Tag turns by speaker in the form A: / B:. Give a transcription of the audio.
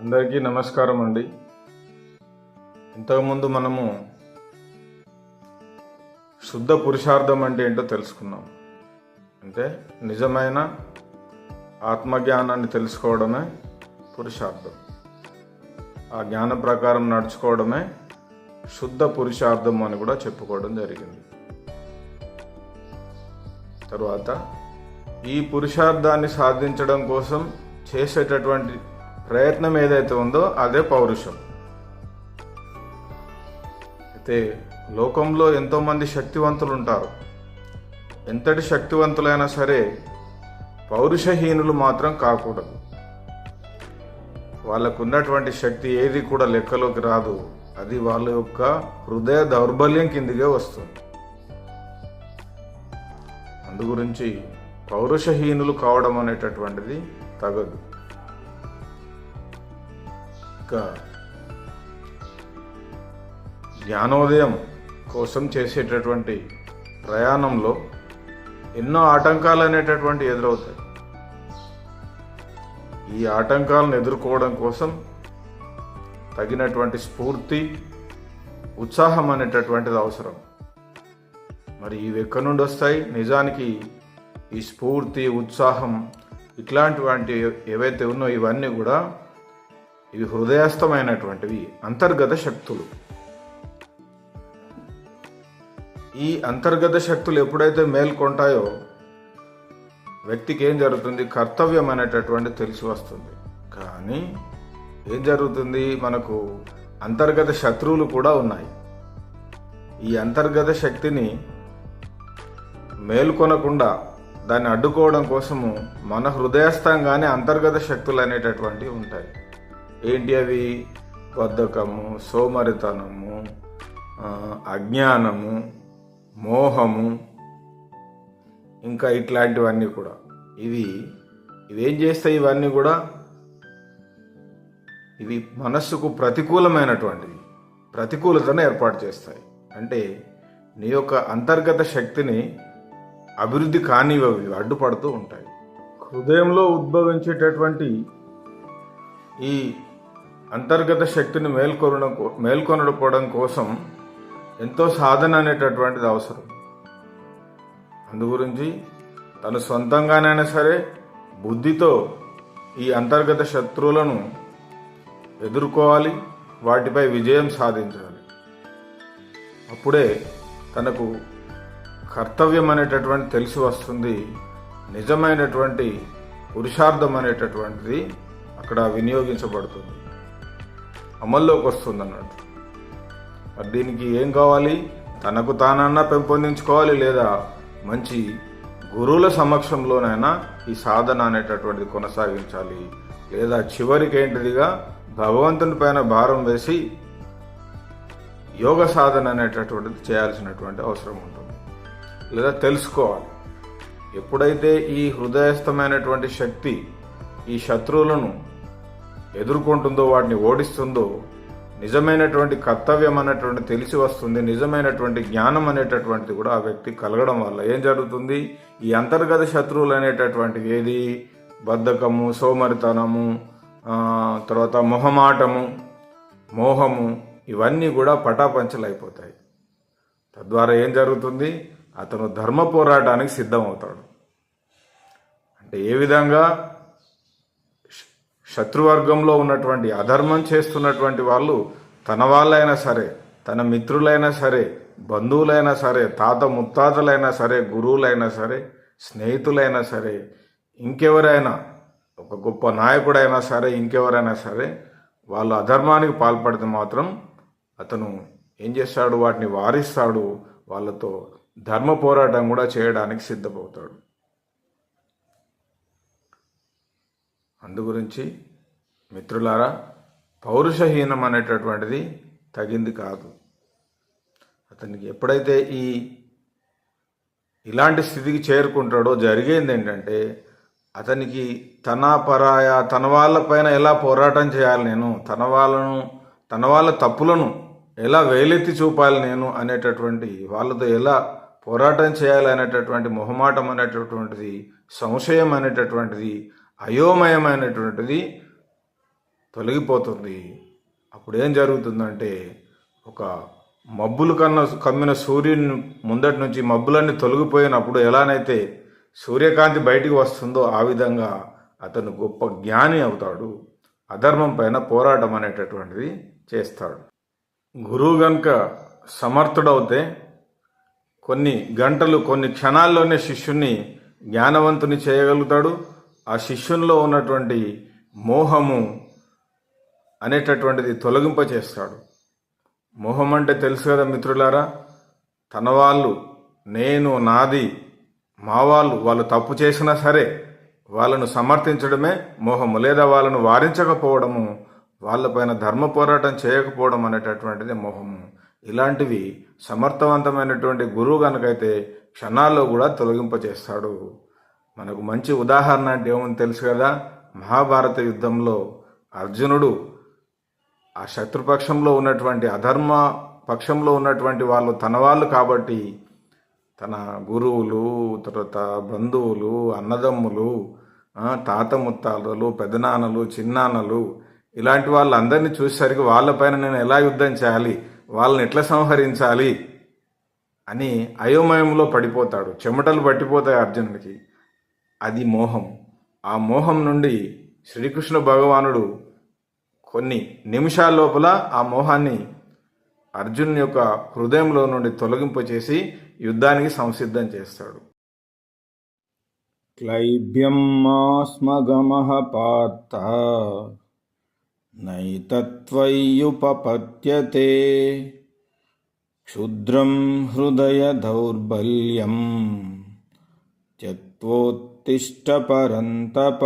A: అందరికీ నమస్కారం అండి. ఇంతకుముందు మనము శుద్ధ పురుషార్థం అంటే ఏంటో తెలుసుకున్నాం. అంటే నిజమైన ఆత్మజ్ఞానాన్ని తెలుసుకోవడమే పురుషార్థం. ఆ జ్ఞాన ప్రకారం నడుచుకోవడమే శుద్ధ పురుషార్థం అని కూడా చెప్పుకోవడం జరిగింది. తరువాత ఈ పురుషార్థాన్ని సాధించడం కోసం చేసేటటువంటి ప్రయత్నం ఏదైతే ఉందో అదే పౌరుషం. అయితే లోకంలో ఎంతోమంది శక్తివంతులు ఉంటారు ఎంతటి శక్తివంతులైనా సరే పౌరుషహీనులు మాత్రం కాకూడదు. వాళ్ళకు ఉన్నటువంటి శక్తి ఏది కూడా లెక్కలోకి రాదు. అది వాళ్ళ యొక్క హృదయ దౌర్బల్యం కిందికే వస్తుంది. అందు గురించి పౌరుషహీనులు కావడం అనేటటువంటిది తగదు. ఇంకా జ్ఞానోదయం కోసం చేసేటటువంటి ప్రయాణంలో ఎన్నో ఆటంకాలు అనేటటువంటి ఎదురవుతాయి. ఈ ఆటంకాలను ఎదుర్కోవడం కోసం తగినటువంటి స్ఫూర్తి ఉత్సాహం అనేటటువంటిది అవసరం. మరి ఇవి ఎక్కడి నుండి వస్తాయి? నిజానికి ఈ స్ఫూర్తి ఉత్సాహం ఇట్లాంటివంటి ఏవైతే ఉన్నో ఇవన్నీ కూడా ఇవి హృదయస్థమైనటువంటివి అంతర్గత శక్తులు. ఈ అంతర్గత శక్తులు ఎప్పుడైతే మేల్కొంటాయో వ్యక్తికి ఏం జరుగుతుంది? కర్తవ్యం అనేటటువంటి తెలిసి వస్తుంది. కానీ ఏం జరుగుతుంది? మనకు అంతర్గత శత్రువులు కూడా ఉన్నాయి. ఈ అంతర్గత శక్తిని మేల్కొనకుండా దాన్ని అడ్డుకోవడం కోసము మన హృదయస్థంగానే అంతర్గత శక్తులు అనేటటువంటివి ఉంటాయి. ఏంటి అవి బద్ధకము సోమరితనము అజ్ఞానము మోహము ఇంకా ఇట్లాంటివన్నీ కూడా. ఇవి ఇవేం చేస్తాయి ఇవన్నీ కూడా? ఇవి మనస్సుకు ప్రతికూలమైనటువంటివి ప్రతికూలతను ఏర్పాటు చేస్తాయి. అంటే నీ యొక్క అంతర్గత శక్తిని అభివృద్ధి కానివ్వవి అడ్డుపడుతూ ఉంటాయి. హృదయంలో ఉద్భవించేటటువంటి ఈ అంతర్గత శక్తిని మేల్కొన మేల్కొనడం కోసం ఎంతో సాధన అనేటటువంటిది అవసరం. అందు గురించి తను సొంతంగానైనా సరే బుద్ధితో ఈ అంతర్గత శత్రువులను ఎదుర్కోవాలి వాటిపై విజయం సాధించాలి. అప్పుడే తనకు కర్తవ్యం అనేటటువంటి తెలిసి వస్తుంది నిజమైనటువంటి పురుషార్థం అనేటటువంటిది అక్కడ వినియోగించబడుతుంది. అమల్లోకి వస్తుంది అన్నట్టు మరి దీనికి ఏం కావాలి? తనకు తానన్నా పెంపొందించుకోవాలి లేదా? మంచి గురువుల సమక్షంలోనైనా ఈ సాధన అనేటటువంటిది కొనసాగించాలి. లేదా చివరికి ఏంటిదిగా? భగవంతుని పైన భారం వేసి యోగ సాధన అనేటటువంటిది చేయాల్సినటువంటి అవసరం ఉంటుంది. లేదా తెలుసుకోవాలి. ఎప్పుడైతే ఈ హృదయస్థమైనటువంటి శక్తి ఈ శత్రువులను ఎదుర్కొంటుందో వాటిని ఓడిస్తుందో నిజమైనటువంటి కర్తవ్యం అనేటువంటి తెలిసి వస్తుంది నిజమైనటువంటి జ్ఞానం అనేటటువంటిది కూడా ఆ వ్యక్తి కలగడం వల్ల. ఏం జరుగుతుంది? ఈ అంతర్గత శత్రువులు అనేటటువంటివి ఏది? బద్ధకము సోమరితనము తర్వాత మొహమాటము మోహము ఇవన్నీ కూడా పటాపంచలైపోతాయి. తద్వారా ఏం జరుగుతుంది? అతను ధర్మ పోరాటానికి సిద్ధమవుతాడు. అంటే ఏ విధంగా? శత్రువర్గంలో ఉన్నటువంటి అధర్మం చేస్తున్నటువంటి వాళ్ళు తన వాళ్ళైనా సరే తన మిత్రులైనా సరే బంధువులైనా సరే తాత ముత్తాతలైనా సరే గురువులైనా సరే స్నేహితులైనా సరే ఇంకెవరైనా ఒక గొప్ప నాయకుడైనా సరే ఇంకెవరైనా సరే వాళ్ళు అధర్మానికి పాల్పడితే మాత్రం అతను ఏం చేస్తాడు? వాటిని వారిస్తాడు. వాళ్ళతో ధర్మ పోరాటం కూడా చేయడానికి సిద్ధమవుతాడు అందుగురించి మిత్రులారా పౌరుషహీనం అనేటటువంటిది తగింది కాదు. అతనికి ఎప్పుడైతే ఈ ఇలాంటి స్థితికి చేరుకుంటాడో జరిగేది ఏంటంటే అతనికి తన పరాయ తన వాళ్ళపైన ఎలా పోరాటం చేయాలి నేను తన వాళ్ళను తన వాళ్ళ తప్పులను ఎలా వేలెత్తి చూపాలి నేను అనేటటువంటి వాళ్ళతో ఎలా పోరాటం చేయాలి అనేటటువంటి మొహమాటం అనేటటువంటిది సంశయం అనేటటువంటిది అయోమయమైనటువంటిది తొలగిపోతుంది. అప్పుడు ఏం జరుగుతుందంటే ఒక మబ్బులు కన్నా కమ్మిన సూర్యుని ముందటి నుంచి మబ్బులన్నీ తొలగిపోయినప్పుడు ఎలానైతే సూర్యకాంతి బయటికి వస్తుందో ఆ విధంగా అతను గొప్ప జ్ఞాని అవుతాడు. అధర్మం పైన పోరాటం అనేటటువంటిది చేస్తాడు. గురువు గనుక సమర్థుడవుతే కొన్ని గంటలు కొన్ని క్షణాల్లోనే శిష్యుణ్ణి జ్ఞానవంతుని చేయగలుగుతాడు. ఆ శిష్యునిలో ఉన్నటువంటి మోహము అనేటటువంటిది తొలగింప చేస్తాడు మోహం అంటే తెలుసు కదా మిత్రులారా తన వాళ్ళు నేను నాది మా వాళ్ళు వాళ్ళు తప్పు చేసినా సరే వాళ్ళను సమర్థించడమే మోహము. లేదా వాళ్ళను వారించకపోవడము వాళ్ళపైన ధర్మ పోరాటం చేయకపోవడం అనేటటువంటిది మోహము. ఇలాంటివి సమర్థవంతమైనటువంటి గురువు కనుకైతే క్షణాల్లో కూడా తొలగింప చేస్తాడు మనకు మంచి ఉదాహరణ అంటే ఏమని తెలుసు కదా. మహాభారత యుద్ధంలో అర్జునుడు ఆ శత్రుపక్షంలో ఉన్నటువంటి అధర్మ పక్షంలో ఉన్నటువంటి వాళ్ళు తన వాళ్ళు కాబట్టి తన గురువులు తర్వాత బంధువులు అన్నదమ్ములు తాత ముత్తాతలు పెదనాన్నలు చిన్నాన్నలు ఇలాంటి వాళ్ళందరినీ చూసేసరికి వాళ్ళపైన నేను ఎలా యుద్ధం చేయాలి? వాళ్ళని ఎట్లా సంహరించాలి? అని అయోమయంలో పడిపోతాడు. చెమటలు పట్టిపోతాయి అర్జునుడికి. అది మోహం. ఆ మోహం నుండి శ్రీకృష్ణ భగవానుడు కొన్ని నిమిషాల లోపల ఆ మోహాన్ని అర్జున్ యొక్క హృదయంలో నుండి తొలగింపు చేసి యుద్ధానికి సంసిద్ధం చేస్తాడు. క్లైభ్యం మాస్మగమః పార్థ నైతత్వయ్యుపపద్యతే క్షుద్రం హృదయ దౌర్బల్యం త్యక్తోత్తిష్ట పరంతప